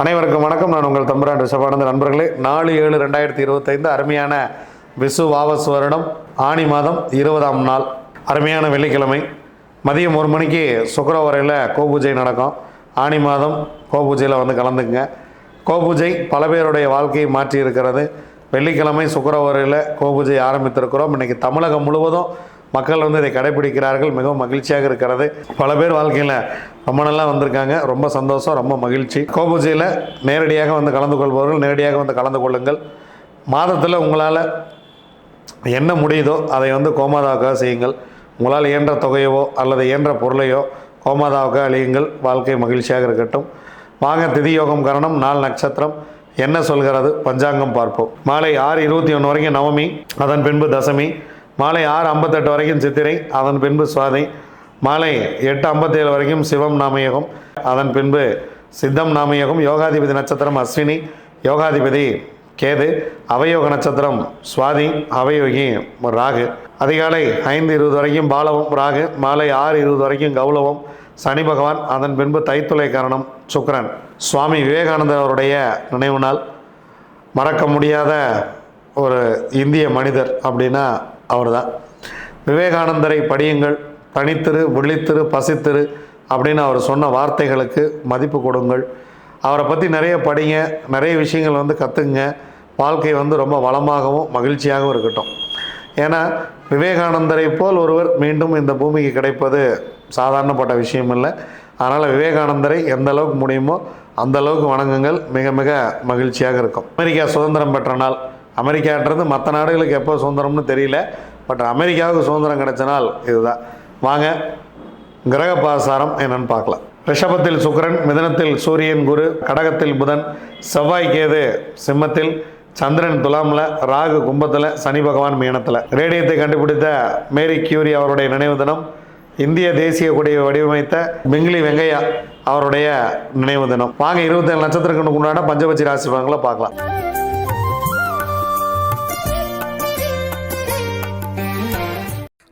அனைவருக்கும் வணக்கம். நான் உங்கள் தம்பரான் ரிஷபானந்த. நண்பர்களே நாலு ஏழு ரெண்டாயிரத்தி இருபத்தைந்து அருமையான விசு வாவஸ் வருடம் ஆணி மாதம் இருபதாம் நாள் அருமையான வெள்ளிக்கிழமை. மதியம் ஒரு மணிக்கு சுக்கரவரையில் கோபூஜை நடக்கும். ஆணி மாதம் கோபூஜையில் வந்து கலந்துக்குங்க. கோபூஜை பல பேருடைய வாழ்க்கையை மாற்றி இருக்கிறது. வெள்ளிக்கிழமை சுக்கரவரையில் கோபூஜை ஆரம்பித்திருக்கிறோம். இன்றைக்கி தமிழகம் முழுவதும் மக்கள் வந்து இதை கடைபிடிக்கிறார்கள் மிகவும் மகிழ்ச்சியாக இருக்கிறது. பல பேர் வாழ்க்கையில் ரொம்ப நல்லா வந்திருக்காங்க. ரொம்ப சந்தோஷம் ரொம்ப மகிழ்ச்சி. கோபூஜையில் நேரடியாக வந்து கலந்து கொள்பவர்கள் நேரடியாக வந்து கலந்து கொள்ளுங்கள். மாதத்தில் உங்களால் என்ன முடியுதோ அதை வந்து கோமாதாவுக்காக செய்யுங்கள். உங்களால் இயன்ற தொகையவோ அல்லது இயன்ற பொருளையோ கோமாதாவுக்காக அழியுங்கள். வாழ்க்கை மகிழ்ச்சியாக இருக்கட்டும். வாங்க திதி யோகம் கரணம் நாள் நட்சத்திரம். என்ன சொல்கிறது? பஞ்சாங்கம் பார்ப்போம். மாலை ஆறு இருபத்தி ஒன்று வரைக்கும் நவமி அதன் பின்பு தசமி. மாலை ஆறு ஐம்பத்தெட்டு வரைக்கும் சித்திரை அதன் பின்பு சுவாதி. மாலை எட்டு ஐம்பத்தேழு வரைக்கும் சிவம் நாமயகம். அதன் பின்பு சித்தம் நாமயகம் யோகாதிபதி நட்சத்திரம் அஸ்வினி யோகாதிபதி கேது அவயோக நட்சத்திரம் சுவாதி அவயோகி ராகு. அதிகாலை ஐந்து இருபது வரைக்கும் பாலவம் ராகு மாலை ஆறு இருபது வரைக்கும் கௌலவம் சனி பகவான் அதன் பின்பு தைத்துளை காரணம் சுக்கரன். சுவாமி விவேகானந்தர் அவருடைய நினைவு நாள். மறக்க முடியாத ஒரு இந்திய மனிதர் அப்படின்னா அவர்தான். விவேகானந்தரை படியுங்கள் தனித்திரு விழித்திரு பசித்திரு அப்படின்னு அவர் சொன்ன வார்த்தைகளுக்கு மதிப்பு கொடுங்கள். அவரை பற்றி நிறைய படிங்க நிறைய விஷயங்கள் வந்து கற்றுங்க வாழ்க்கை வந்து ரொம்ப வளமாகவும் மகிழ்ச்சியாகவும் இருக்கட்டும். ஏன்னா விவேகானந்தரை போல் ஒருவர் மீண்டும் இந்த பூமிக்கு கிடைப்பது சாதாரணப்பட்ட விஷயம் இல்லை. அதனால் விவேகானந்தரை எந்த அளவுக்கு முடியுமோ அந்த அளவுக்கு வணங்குங்கள். மிக மிக மகிழ்ச்சியாக இருக்கும். அமெரிக்கா சுதந்திரம் பெற்ற நாள். அமெரிக்கான்றது மற்ற நாடுகளுக்கு எப்போ சுதந்திரம்னு தெரியல பட் அமெரிக்காவுக்கு சுதந்திரம் கிடைச்ச நாள் இதுதான். வாங்க கிரக பாசாரம் என்னன்னு பார்க்கலாம். ரிஷபத்தில் சுக்கிரன் மிதனத்தில் சூரியன் குரு கடகத்தில் புதன் செவ்வாய் கேது சிம்மத்தில் சந்திரன் துலாமில் ராகு கும்பத்தில் சனி பகவான் மீனத்தில். ரேடியத்தை கண்டுபிடித்த மேரி கியூரி அவருடைய நினைவு தினம் இந்திய தேசிய கொடியை வடிவமைத்த மிங்லி வெங்கையா அவருடைய நினைவு தினம். வாங்க இருபத்தேழு நட்சத்திரங்களுக்கு உண்டான பஞ்சபட்சி ராசி பலன்களை பார்க்கலாம்.